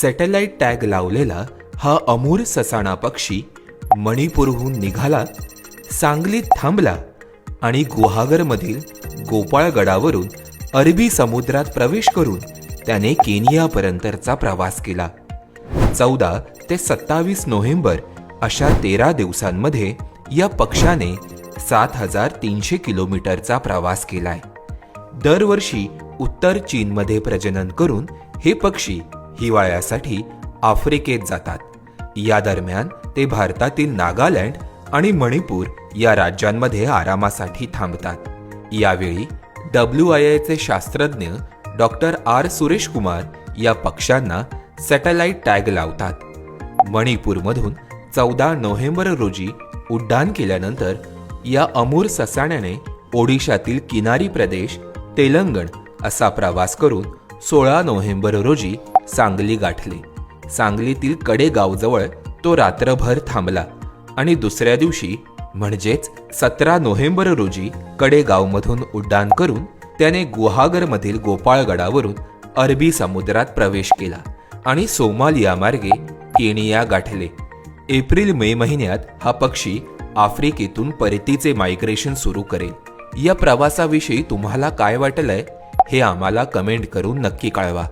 Satellite tag लावलेला हा अमूर ससाणा पक्षी मणिपूरहून निघाला सांगलीत थांबला आणि गुहागरमधील गोपाळगडावरून अरबी समुद्रात प्रवेश करून त्याने केनियापर्यंतचा प्रवास केला. चौदा ते सत्तावीस नोव्हेंबर अशा तेरा दिवसांमध्ये या पक्षाने सात हजार तीनशे किलोमीटरचा प्रवास केलाय. दरवर्षी उत्तर चीनमध्ये प्रजनन करून हे पक्षी हिवाळ्यासाठी आफ्रिकेत जातात. या दरम्यान ते भारतातील नागालँड आणि मणिपूर या राज्यांमध्ये आरामासाठी थांबतात. यावेळी डब्ल्यू आय आयचे शास्त्रज्ञ डॉक्टर आर सुरेश कुमार या पक्ष्यांना सॅटेलाइट टॅग लावतात. मणिपूरमधून चौदा नोव्हेंबर रोजी उड्डाण केल्यानंतर या अमूर ससाण्याने ओडिशातील किनारी प्रदेश तेलंगण असा प्रवास करून सोळा नोव्हेंबर रोजी सांगली गाठले. सांगलीतील कडेगावजवळ तो रात्रभर थांबला आणि दुसऱ्या दिवशी म्हणजेच सतरा नोव्हेंबर रोजी कडेगावमधून उड्डाण करून त्याने गुहागरमधील गोपाळगडावरून अरबी समुद्रात प्रवेश केला आणि सोमालिया मार्गे केनिया गाठले. एप्रिल मे महिन्यात हा पक्षी आफ्रिकेतून परतीचे मायग्रेशन सुरू करेल. या प्रवासाविषयी तुम्हाला काय वाटलंय हे आम्हाला कमेंट करून नक्की कळवा.